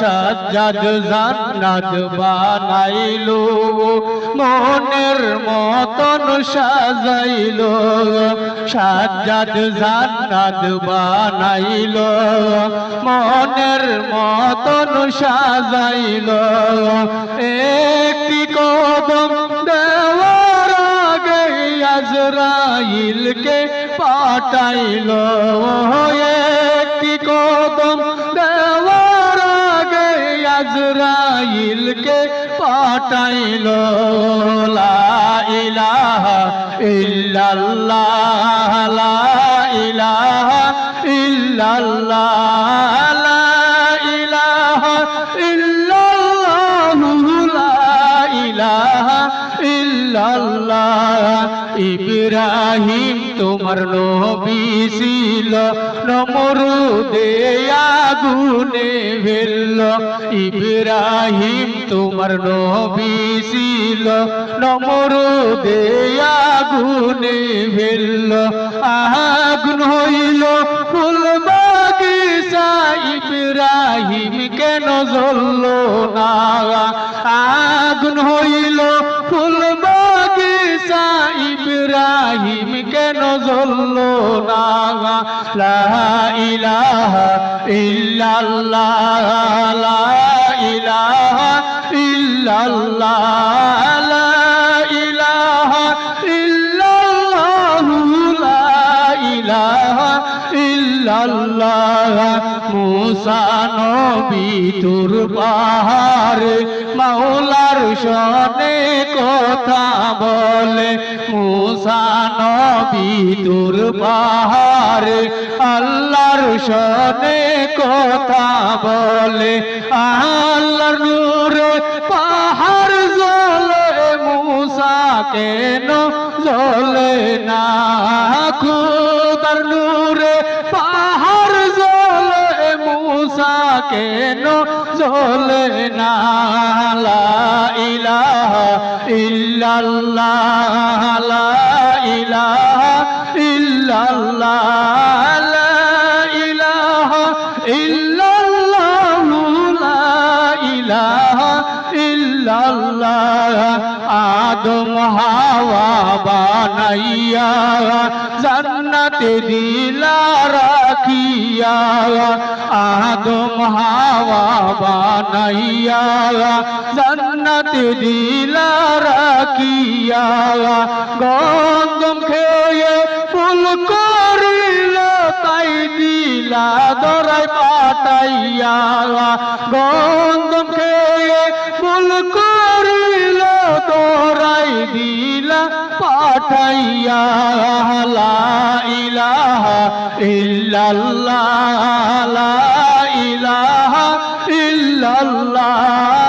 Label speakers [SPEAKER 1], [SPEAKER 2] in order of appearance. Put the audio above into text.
[SPEAKER 1] সাজ্জাদ জান্নাত বানাইলো, মনের মতন সাজাইলো সাজ্জাদ জান্নাত বানাইলো, মনের মতন সাজাইলো। একটি কদম দেওয়ার আগে আজরাইলকে পাঠাইলো, একটি কদম আজরাইলকে পাঠাইলো লা ইলাহা ইল্লাল্লাহ লা ইলাহা ইল্লাল্লাহ। ইব্রাহিম, তোমার নবী ছিল। নমরুদে আগুনে ভেল ইব্রাহিম, তোমার নবী ছিল। নমরুদে ভেল আগুন হইল ফুল ইব্রাহিম কেন জ্বলল না। আগুন হইল না লা ইলাহা ইল্লাল্লাহ লা ইলাহা ইল্লাল্লাহ। ইল্লাল্লাহ, মুসা নবী তুর পাহাড়ে, মাওলার সনে কথা বলে। মুসা নবী তুর পাহাড়ে, আল্লাহর সনে কথা বলে। আল্লাহর নূরে পাহাড় জ্বলে মুসা কেন জ্বলে না, খুদার নূরে কেন জ্বলে না? ইলাহা ইল্লাল্লাহ ইলাহা ইল্লাল্লাহ। বানাইয়া, জান্নাতে দিলা রাখিয়া, আদম হাওয়া বানাইয়া, জান্নাতে দিলা রাখিয়া গন্ধম খেয়ে ফুল করিল তাই দিলা দরাই পাঠাইয়া গন্ধম খেয়ে ফুল করিল দরাই দিলা পাঠাইয়া লা ইলাহা ইল্লাল্লাহ লা ইলাহা ইল্লাল্লাহ।